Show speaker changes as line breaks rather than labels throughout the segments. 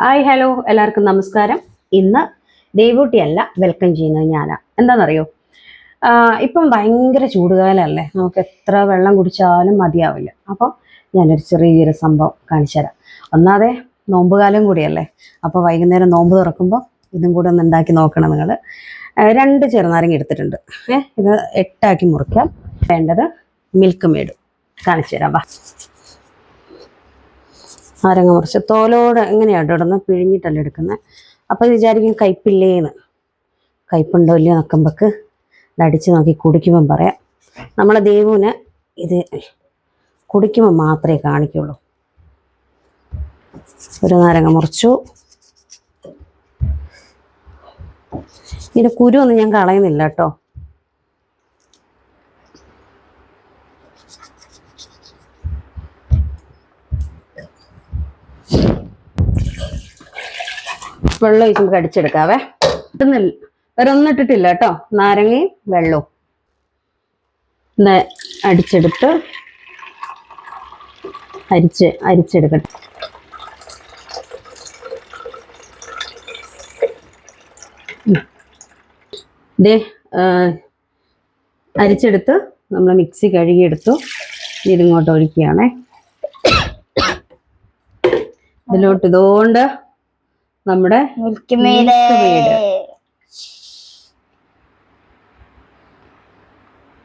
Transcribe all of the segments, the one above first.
Hi hello എല്ലാവർക്കും നമസ്കാരം. ഇന്ന് ദേവൂട്ടിയല്ല വെൽക്കം ചെയ്യുന്നത് ഞാനാ. എന്താണെന്നറിയോ? ഇപ്പം ഭയങ്കര ചൂടുകാലമല്ലേ നമുക്ക് എത്ര വെള്ളം കുടിച്ചാലും മതിയാവില്ല. അപ്പം ഞാനൊരു ചെറിയൊരു സംഭവം കാണിച്ചു തരാം. ഒന്നാതെ നോമ്പുകാലം കൂടിയല്ലേ. അപ്പോൾ വൈകുന്നേരം നോമ്പ് തുറക്കുമ്പോൾ ഇതും കൂടെ ഒന്ന് ഉണ്ടാക്കി നോക്കണം നിങ്ങൾ. രണ്ട് ചെറുനാരങ്ങ എടുത്തിട്ടുണ്ട്. ഏ ഇത് എട്ടാക്കി മുറിക്കാം. വേണ്ടത് മിൽക്ക് മേഡ്. കാണിച്ചു തരാം നാരങ്ങ മുറിച്ച് തോലോട് എങ്ങനെയാണ് ഇടുന്നത് പിഴിഞ്ഞിട്ടല്ല എടുക്കുന്നത് അപ്പോൾ വിചാരിക്കും കയ്പില്ലേന്ന്. കയ്പുണ്ടോ ഇല്ലയോ നോക്കുമ്പോൾക്ക് അടിച്ച് നോക്കി കുടിക്കുമ്പം പറയാം. നമ്മളെ ദേവുവിന് ഇത് കുടിക്കുമ്പോൾ മാത്രമേ കാണിക്കുള്ളൂ. ഒരു നാരങ്ങ മുറിച്ചു ഇതിന്റെ കുരു ഒന്നും ഞാൻ കളയുന്നില്ല കേട്ടോ. വെള്ളം ഒഴിച്ച് നമുക്ക് അടിച്ചെടുക്കാവേ ഇട്ടുന്നില്ല വേറെ ഒന്നും ഇട്ടിട്ടില്ല കേട്ടോ. നാരങ്ങയും വെള്ളവും. അടിച്ചെടുത്ത് അരിച്ച് അരിച്ചെടുക്കട്ടെ. ഇതേ അരിച്ചെടുത്ത് നമ്മൾ മിക്സി കഴുകിയെടുത്തു. ഇതിങ്ങോട്ട് ഒഴിക്കുകയാണേ. ഇതിലോട്ട് ഇതുകൊണ്ട് നമ്മുടെ
മിൽക്ക് മെയ്ഡ്
മിൽക്ക്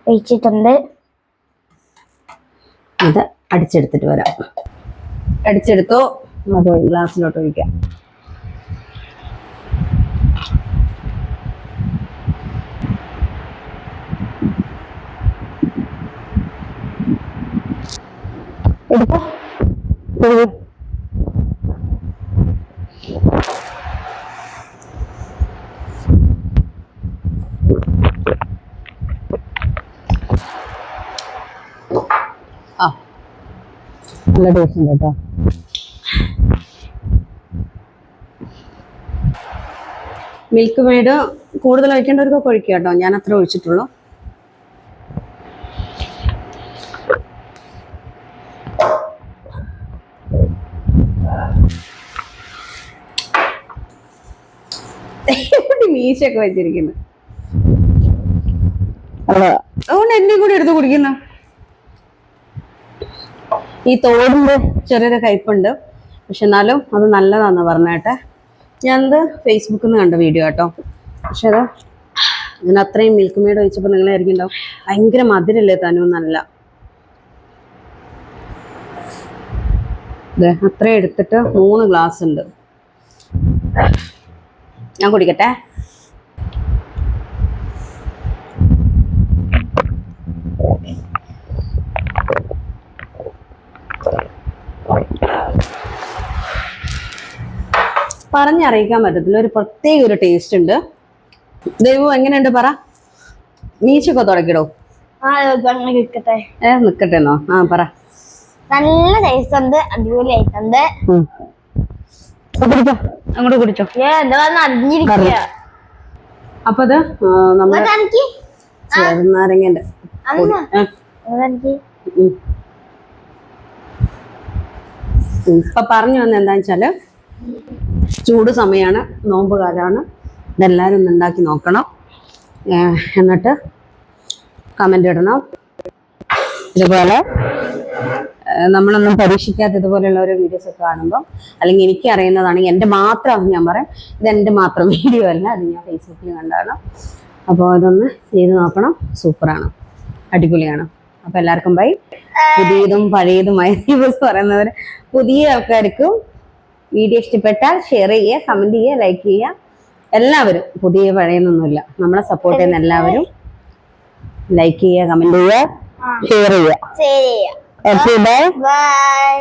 ഒഴിച്ചിട്ടുണ്ട്.
ഇത് അടിച്ചെടുത്തിട്ട് വരാം. അടിച്ചെടുത്തു. അത് ഗ്ലാസ്സിലോട്ട് ഒഴിക്കാം. എടുത്തോ? നല്ല ടേസ്റ്റ് ഉണ്ട് കേട്ടോ. മിൽക്ക് മെയ്ഡ് കൂടുതൽ ഒഴിക്കേണ്ടവർക്കൊക്കെ ഒഴിക്കുക കേട്ടോ. ഞാൻ അത്ര ഒഴിച്ചിട്ടുള്ളൂ. മീശയൊക്കെ വെച്ചിരിക്കുന്നു. അതുകൊണ്ട് എന്നെ കൂടി എടുത്ത് കുടിക്കുന്നു. ഈ തോടിന്റെ ചെറിയൊരു കയ്പുണ്ട്. പക്ഷെ എന്നാലും അത് നല്ലതാന്ന് പറഞ്ഞേട്ടെ ഞാനത് ഫേസ്ബുക്കിൽ നിന്ന് കണ്ട വീഡിയോ കേട്ടോ പക്ഷെ അത് ഞാൻ അത്രയും മിൽക്ക് മെയ്ഡ് ഒഴിച്ചപ്പോൾ നിങ്ങളായിരിക്കും ഉണ്ടാവും. ഭയങ്കര മധുരല്ലേ തനു നല്ല. അത്രയും എടുത്തിട്ട് മൂന്ന് ഗ്ലാസ് ഉണ്ട്. ഞാൻ കുടിക്കട്ടെ? പറഞ്ഞറിയിക്കാൻ പറ്റത്തില്ല. ഒരു പ്രത്യേക ഒരു ടേസ്റ്റ് ഉണ്ട്. ദൈവം എങ്ങനെയുണ്ട് പറ? മീശൊക്കെ തുടക്കിടോ.
കിട്ടട്ടെ
ഏ നിക്കട്ടെ ആ പറ.
നല്ല ടേസ്റ്റ് ഉണ്ട് അടിപൊളി ആയിട്ടുണ്ട്
ഉം. കുടിച്ചോ. അങ്ങോട്ട് കുടിച്ചോ. അപ്പൊ അത് ചെറുനാരങ്ങന്റെ. ഇപ്പൊ പറഞ്ഞു വന്ന എന്താന്ന് വെച്ചാൽ ചൂട് സമയമാണ് നോമ്പ് കാലമാണ് ഇതെല്ലാവരും ഒന്ന് ഉണ്ടാക്കി നോക്കണം. എന്നിട്ട് കമന്റ് ഇടണം. ഇതുപോലെ നമ്മളൊന്നും പരീക്ഷിക്കാത്ത ഇതുപോലെയുള്ള ഓരോ വീഡിയോസ് ഒക്കെ കാണുമ്പോൾ അല്ലെങ്കിൽ എനിക്ക് അറിയുന്നതാണെങ്കിൽ എന്റെ മാത്രം ഞാൻ പറയും. ഇത് എന്റെ മാത്രം വീഡിയോ അല്ല അത് ഞാൻ ഫേസ്ബുക്കിൽ കണ്ടാണ്. അപ്പോൾ ഇതൊന്ന് ചെയ്ത് നോക്കണം. സൂപ്പറാണ്. അടിപൊളിയാണ്. അപ്പോൾ എല്ലാവർക്കും ബൈ പുതിയതും പഴയതുമായ ദിവസം പറയുന്നവർ പുതിയ ആൾക്കാർക്കും വീഡിയോ ഇഷ്ടപ്പെട്ടാൽ ഷെയർ ചെയ്യുക കമന്റ് ചെയ്യുക ലൈക്ക് ചെയ്യുക. എല്ലാവരും പുതിയ പഴയൊന്നുമില്ല നമ്മളെ സപ്പോർട്ട് ചെയ്യുന്ന എല്ലാവരും ലൈക്ക് ചെയ്യുക കമന്റ് ചെയ്യുക ഷെയർ ചെയ്യുക. Okay bye
bye